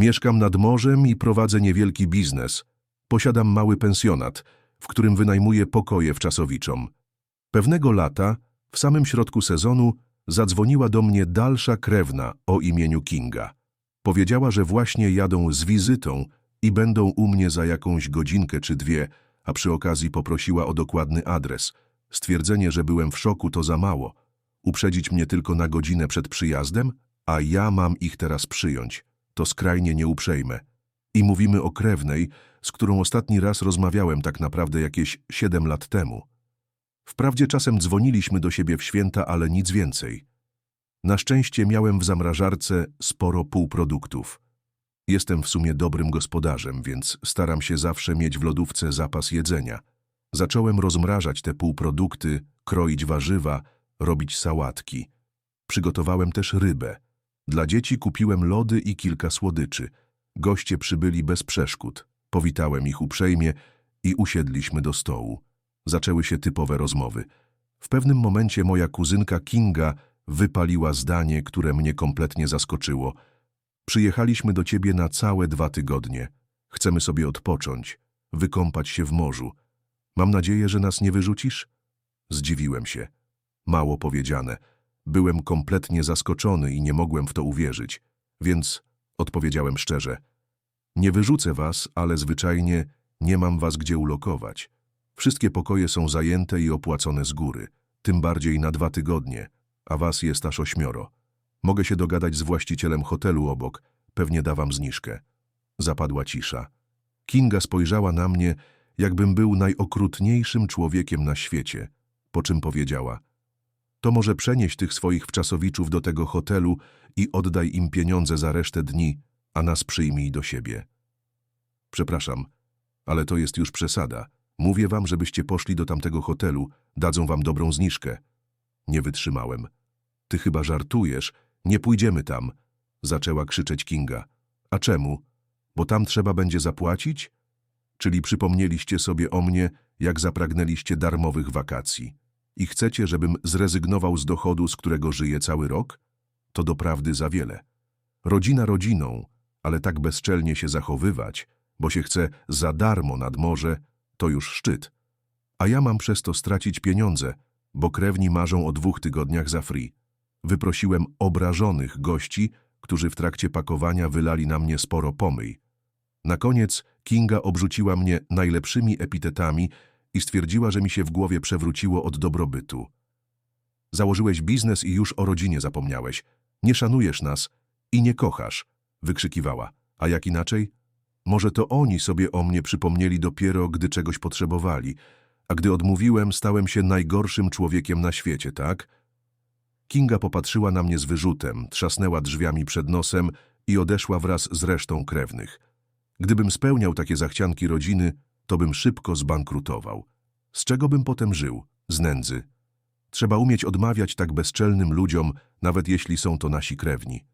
Mieszkam nad morzem i prowadzę niewielki biznes. Posiadam mały pensjonat, w którym wynajmuję pokoje wczasowiczom. Pewnego lata, w samym środku sezonu, zadzwoniła do mnie dalsza krewna o imieniu Kinga. Powiedziała, że właśnie jadą z wizytą i będą u mnie za jakąś godzinkę czy dwie, a przy okazji poprosiła o dokładny adres. Stwierdzenie, że byłem w szoku, to za mało. Uprzedzić mnie tylko na godzinę przed przyjazdem, a ja mam ich teraz przyjąć. To skrajnie nieuprzejme. I mówimy o krewnej, z którą ostatni raz rozmawiałem tak naprawdę jakieś siedem lat temu. Wprawdzie czasem dzwoniliśmy do siebie w święta, ale nic więcej. Na szczęście miałem w zamrażarce sporo półproduktów. Jestem w sumie dobrym gospodarzem, więc staram się zawsze mieć w lodówce zapas jedzenia. Zacząłem rozmrażać te półprodukty, kroić warzywa, robić sałatki. Przygotowałem też rybę. Dla dzieci kupiłem lody i kilka słodyczy. Goście przybyli bez przeszkód. Powitałem ich uprzejmie i usiedliśmy do stołu. Zaczęły się typowe rozmowy. W pewnym momencie moja kuzynka Kinga wypaliła zdanie, które mnie kompletnie zaskoczyło. Przyjechaliśmy do ciebie na całe dwa tygodnie. Chcemy sobie odpocząć, wykąpać się w morzu. Mam nadzieję, że nas nie wyrzucisz? Zdziwiłem się. Mało powiedziane. Byłem kompletnie zaskoczony i nie mogłem w to uwierzyć. Więc odpowiedziałem szczerze. Nie wyrzucę was, ale zwyczajnie nie mam was gdzie ulokować. Wszystkie pokoje są zajęte i opłacone z góry, tym bardziej na dwa tygodnie, a was jest aż ośmioro. Mogę się dogadać z właścicielem hotelu obok, pewnie da wam zniżkę. Zapadła cisza. Kinga spojrzała na mnie, jakbym był najokrutniejszym człowiekiem na świecie, po czym powiedziała – to może przenieść tych swoich wczasowiczów do tego hotelu i oddaj im pieniądze za resztę dni, a nas przyjmij do siebie. Przepraszam, ale to jest już przesada. Mówię wam, żebyście poszli do tamtego hotelu, dadzą wam dobrą zniżkę. Nie wytrzymałem. Ty chyba żartujesz, nie pójdziemy tam, zaczęła krzyczeć Kinga. A czemu? Bo tam trzeba będzie zapłacić? Czyli przypomnieliście sobie o mnie, jak zapragnęliście darmowych wakacji. I chcecie, żebym zrezygnował z dochodu, z którego żyję cały rok? To doprawdy za wiele. Rodzina rodziną, ale tak bezczelnie się zachowywać, bo się chce za darmo nad morze, to już szczyt. A ja mam przez to stracić pieniądze, bo krewni marzą o dwóch tygodniach za free. Wyprosiłem obrażonych gości, którzy w trakcie pakowania wylali na mnie sporo pomyj. Na koniec Kinga obrzuciła mnie najlepszymi epitetami i stwierdziła, że mi się w głowie przewróciło od dobrobytu. Założyłeś biznes i już o rodzinie zapomniałeś. Nie szanujesz nas i nie kochasz, wykrzykiwała. A jak inaczej? Może to oni sobie o mnie przypomnieli dopiero, gdy czegoś potrzebowali, a gdy odmówiłem, stałem się najgorszym człowiekiem na świecie, tak? Kinga popatrzyła na mnie z wyrzutem, trzasnęła drzwiami przed nosem i odeszła wraz z resztą krewnych. Gdybym spełniał takie zachcianki rodziny, to bym szybko zbankrutował. Z czego bym potem żył? Z nędzy. Trzeba umieć odmawiać tak bezczelnym ludziom, nawet jeśli są to nasi krewni.